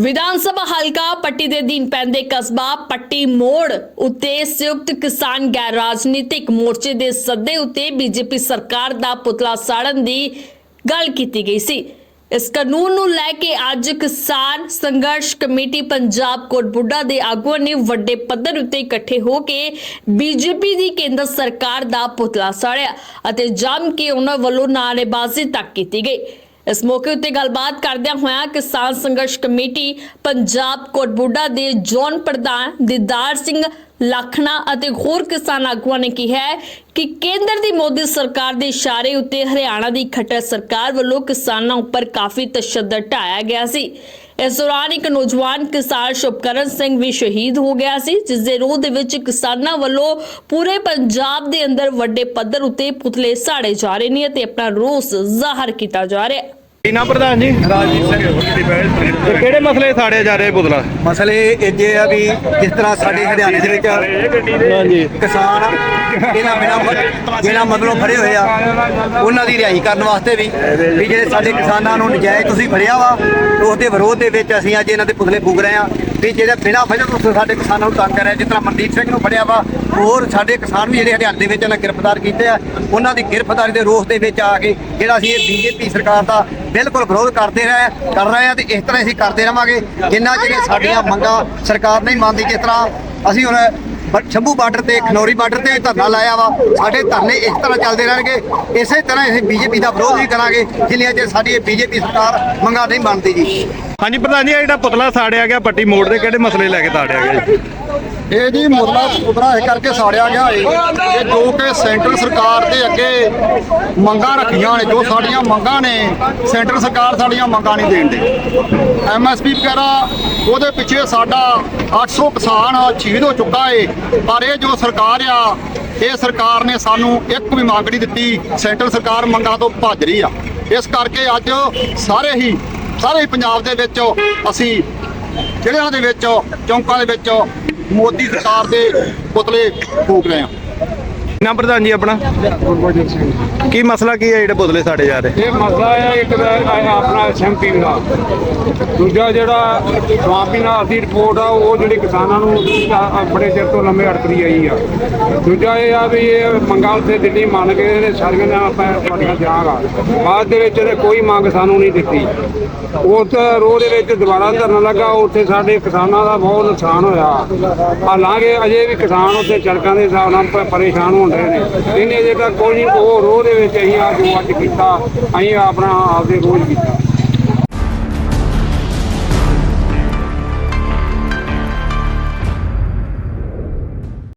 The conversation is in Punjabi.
ਵਿਧਾਨ ਸਭਾ ਹਲਕਾ ਪੱਟੀ ਦੇ ਦਿਨ ਪੈਂਦੇ ਕਸਬਾ ਪੱਟੀ ਮੋੜ ਉੱਤੇ ਸੰਯੁਕਤ ਕਿਸਾਨ ਗੈਰ ਰਾਜਨੀਤਿਕ ਮੋਰਚੇ ਦੇ ਸੱਦੇ ਉੱਤੇ ਬੀਜੇਪੀ ਸਰਕਾਰ ਦਾ ਪੁਤਲਾ ਸਾੜਨ ਦੀ ਗੱਲ ਕੀਤੀ ਗਈ ਸੀ। ਇਸ ਕਾਨੂੰਨ ਨੂੰ ਲੈ ਕੇ ਅੱਜ ਕਿਸਾਨ ਸੰਘਰਸ਼ ਕਮੇਟੀ ਪੰਜਾਬ ਕੋਟਬੁੱਡਾ ਦੇ ਆਗੂਆਂ ਨੇ ਵੱਡੇ ਪੱਧਰ ਉੱਤੇ ਇਕੱਠੇ ਹੋ ਕੇ ਬੀਜੇਪੀ ਦੀ ਕੇਂਦਰ ਸਰਕਾਰ ਦਾ ਪੁਤਲਾ ਸਾੜਿਆ ਅਤੇ ਜੰਮ ਕੇ ਉਹਨਾਂ ਵੱਲੋਂ ਨਾਅਰੇਬਾਜ਼ੀ ਤੱਕ ਕੀਤੀ ਗਈ। ਇਸ ਮੌਕੇ ਉੱਤੇ ਗੱਲਬਾਤ ਕਰਦਿਆਂ ਹੋਇਆ ਕਿਸਾਨ ਸੰਘਰਸ਼ ਕਮੇਟੀ ਪੰਜਾਬ ਕੋਟਬੁੱਡਾ ਦੇ ਜ਼ੋਨ ਪ੍ਰਧਾਨ ਦਿਦਾਰ ਸਿੰਘ ਲਖਣਾ ਅਤੇ ਹੋਰ ਕਿਸਾਨ ਆਗੂਆਂ ਨੇ ਕਿਹਾ ਹੈ ਕਿ ਕੇਂਦਰ ਦੀ ਮੋਦੀ ਸਰਕਾਰ ਦੇ ਇਸ਼ਾਰੇ ਉੱਤੇ ਹਰਿਆਣਾ ਦੀ ਖੱਟਰ ਸਰਕਾਰ ਵੱਲੋਂ ਕਿਸਾਨਾਂ ਉੱਪਰ ਕਾਫੀ ਤਸ਼ੱਦਦ ਢਾਇਆ ਗਿਆ ਸੀ। ਇਸ ਦੌਰਾਨ ਇੱਕ ਨੌਜਵਾਨ ਕਿਸਾਨ ਸ਼ੁਭਕਰਨ ਸਿੰਘ ਵੀ ਸ਼ਹੀਦ ਹੋ ਗਿਆ ਸੀ, ਜਿਸ ਦੇ ਰੋਹ ਦੇ ਵਿੱਚ ਕਿਸਾਨਾਂ ਵੱਲੋਂ ਪੂਰੇ ਪੰਜਾਬ ਦੇ ਅੰਦਰ ਵੱਡੇ ਪੱਧਰ ਉੱਤੇ ਪੁਤਲੇ ਸਾੜੇ ਜਾ ਰਹੇ ਨੇ ਅਤੇ ਆਪਣਾ ਰੋਸ ਜ਼ਾਹਰ ਕੀਤਾ ਜਾ ਰਿਹਾ ਹੈ। ਨਾਮ ਪ੍ਰਧਾਨ ਜੀ? ਰਾਜੀਵ ਸਿੰਘ ਤੇ ਕਿਹੜੇ ਮਸਲੇ ਸਾੜੇ ਜਾ ਰਹੇ ਪੁਤਲਾ ਮਸਲੇ ਇਹ ਜੇ ਆ ਵੀ ਜਿਸ ਤਰ੍ਹਾਂ ਸਾਡੇ ਹਰਿਆਣੇ ਦੇ ਵਿੱਚ ਹਾਂਜੀ। ਕਿਸਾਨ ਇਹਨਾਂ ਬਿਨਾਂ ਬਿਨਾਂ ਮਤਲਬ ਫੜੇ ਹੋਏ ਆ ਉਹਨਾਂ ਦੀ ਰਿਹਾਈ ਕਰਨ ਵਾਸਤੇ ਵੀ ਵੀ ਜਿਹੜੇ ਸਾਡੇ ਕਿਸਾਨਾਂ ਨੂੰ ਨਜਾਇਜ਼ ਤੁਸੀਂ ਫੜਿਆ ਵਾ ਉਸ ਦੇ ਵਿਰੋਧ ਦੇ ਵਿੱਚ ਅਸੀਂ ਅੱਜ ਇਹਨਾਂ ਦੇ ਪੁਤਲੇ ਫੂਕ ਰਹੇ ਆ ਵੀ ਜਿਹੜੇ ਬਿਨਾਂ ਵਜ੍ਹਾ ਤੋਂ ਸਾਡੇ ਕਿਸਾਨਾਂ ਨੂੰ ਤੰਗ ਕਰ ਰਿਹਾ ਜਿਸ ਤਰ੍ਹਾਂ ਮਨਦੀਪ ਸਿੰਘ ਨੂੰ ਫੜਿਆ ਵਾ ਹੋਰ ਸਾਡੇ ਕਿਸਾਨ ਵੀ ਜਿਹੜੇ ਹਰਿਆਣੇ ਦੇ ਵਿੱਚ ਇਹਨਾਂ ਗ੍ਰਿਫਤਾਰ ਕੀਤੇ ਆ ਉਹਨਾਂ ਦੀ ਗ੍ਰਿਫਤਾਰੀ ਦੇ ਰੋਸ ਦੇ ਵਿੱਚ ਆ ਕੇ ਜਿਹੜਾ ਅਸੀਂ ਇਹ ਬੀਜੇਪੀ ਸਰਕਾਰ ਦਾ ਬਿਲਕੁਲ ਵਿਰੋਧ ਕਰਦੇ ਰਹੇ, ਕਰ ਰਹੇ ਆ ਤੇ ਇਸ ਤਰ੍ਹਾਂ ਅਸੀਂ ਕਰਦੇ ਰਵਾਂਗੇ। ਜਿੰਨਾ ਚਿਰ ਸਾਡੀਆਂ ਮੰਗਾਂ ਸਰਕਾਰ ਨਹੀਂ ਮੰਨਦੀ, ਜਿਸ ਤਰ੍ਹਾਂ ਅਸੀਂ ਹੁਣ ਸ਼ੰਭੂ ਬਾਰਡਰ ਤੇ, ਖਨੌਰੀ ਬਾਰਡਰ ਤੇ ਧਰਨਾ ਲਾਇਆ ਵਾ, ਸਾਡੇ ਧਰਨੇ ਇਸ ਤਰ੍ਹਾਂ ਚੱਲਦੇ ਰਹਿਣਗੇ। ਇਸੇ ਤਰ੍ਹਾਂ ਅਸੀਂ ਬੀਜੇਪੀ ਦਾ ਵਿਰੋਧ ਵੀ ਕਰਾਂਗੇ, ਜਿੰਨੀਆਂ ਚਿਰ ਸਾਡੀ ਇਹ ਬੀਜੇਪੀ ਸਰਕਾਰ ਮੰਗਾਂ ਨਹੀਂ ਮੰਨਦੀ ਜੀ। ਹਾਂਜੀ, ਪ੍ਰਧਾਨ ਜੀ ਜਿਹੜਾ ਪੁਤਲਾ ਸਾੜਿਆ ਗਿਆ, ਪੱਟੀ ਮੋੜ ਦੇ ਕਿਹੜੇ ਮਸਲੇ ਲੈ ਕੇ ਸਾੜਿਆ ਗਿਆ ਜੀ? ਇਹ ਜੀ ਮੁੱਦਾ ਉਪਰਾ ਇਹ ਕਰਕੇ ਸਾੜਿਆ ਗਿਆ ਹੈ ਕਿ ਜੋ ਕਿ ਸੈਂਟਰ ਸਰਕਾਰ ਦੇ ਅੱਗੇ ਮੰਗਾਂ ਰੱਖੀਆਂ ਨੇ, ਜੋ ਸਾਡੀਆਂ ਮੰਗਾਂ ਨੇ, ਸੈਂਟਰ ਸਰਕਾਰ ਸਾਡੀਆਂ ਮੰਗਾਂ ਨਹੀਂ ਦੇਣ ਦੇ। ਐਮਐਸਪੀ ਵਗੈਰਾ, ਉਹਦੇ ਪਿੱਛੇ ਸਾਡਾ 800 ਕਿਸਾਨ ਸ਼ਹੀਦ ਹੋ ਚੁੱਕਾ ਏ। ਪਰ ਇਹ ਜੋ ਸਰਕਾਰ ਆ, ਇਹ ਸਰਕਾਰ ਨੇ ਸਾਨੂੰ ਇੱਕ ਵੀ ਮੰਗ ਨਹੀਂ ਦਿੱਤੀ, ਸੈਂਟਰ ਸਰਕਾਰ ਮੰਗਾਂ ਤੋਂ ਭੱਜ ਰਹੀ ਆ। ਇਸ ਕਰਕੇ ਅੱਜ ਸਾਰੇ ਹੀ ਸਾਰੇ ਹੀ ਪੰਜਾਬ ਦੇ ਵਿੱਚ ਅਸੀਂ, ਜ਼ਿਲ੍ਹਿਆਂ ਦੇ ਵਿੱਚ, ਚੌਂਕਾਂ ਦੇ ਵਿੱਚ ਮੋਦੀ ਸਰਕਾਰ ਦੇ ਪੁਤਲੇ ਫੂਕ ਰਹੇ ਹਾਂ। ਕੀ ਪ੍ਰਧਾਨ ਜੀ ਆਪਣਾ? ਕੀ ਮਸਲਾ ਕੀ ਹੈ ਜਿਹੜੇ ਪੁਤਲੇ ਸਾੜੇ ਜਾ ਰਹੇ? ਇਹ ਮਸਲਾ ਹੈ, ਇੱਕ ਦਾ ਆਪਣਾ ਐਸਐਮਪੀ ਦਾ। ਦੂਜਾ ਜਿਹੜਾ ਸਵਾਮੀ ਨਾਲ ਦੀ ਰਿਪੋਰਟ ਆ, ਉਹ ਜਿਹੜੀ ਕਿਸਾਨਾਂ ਨੂੰ ਆ- ਬੜੇ ਚਿਰ ਤੋਂ ਲੰਮੇ ਅੜਕਦੀ ਆਈ ਆ। ਦੂਜਾ ਇਹ ਆ ਵੀ ਇਹ ਮੰਗਲ ਤੇ ਦਿੱਲੀ ਮੰਨ ਕੇ ਇਹਨੇ ਸਾਰੀਆਂ ਨੇ ਆਪਾਂ ਤੁਹਾਡੀਆਂ ਜਾਗਾ ਬਾਅਦ ਦੇ ਵਿੱਚ ਇਹਨੇ ਕੋਈ ਮੰਗ ਸਾਨੂੰ ਨਹੀਂ ਦਿੱਤੀ। ਉਸ ਰੋਹ ਦੇ ਵਿੱਚ ਦੁਬਾਰਾ ਧਰਨਾ ਲੱਗਾ ਉੱਥੇ ਸਾਡੇ ਕਿਸਾਨਾਂ ਦਾ ਬਹੁਤ ਨੁਕਸਾਨ ਹੋਇਆ। ਹਾਲਾਂਕਿ ਅਜੇ ਵੀ ਕਿਸਾਨ ਉੱਥੇ ਚੜਕਾਂ ਦੇ ਹਿਸਾਬ ਨਾਲ ਪਰੇਸ਼ਾਨ ਹੋਣ ਰਹੇ ਨੇ। ਇਹਨੇ ਅਜੇ ਤੱਕ ਕੋਈ ਨਹੀਂ, ਉਹ ਰੋਹ ਦੇ ਵਿੱਚ ਅਸੀਂ ਆ ਜੋ ਅੱਜ ਕੀਤਾ, ਅਸੀਂ ਆਪਣਾ ਆਪਦੇ ਰੋਜ਼ ਕੀਤਾ।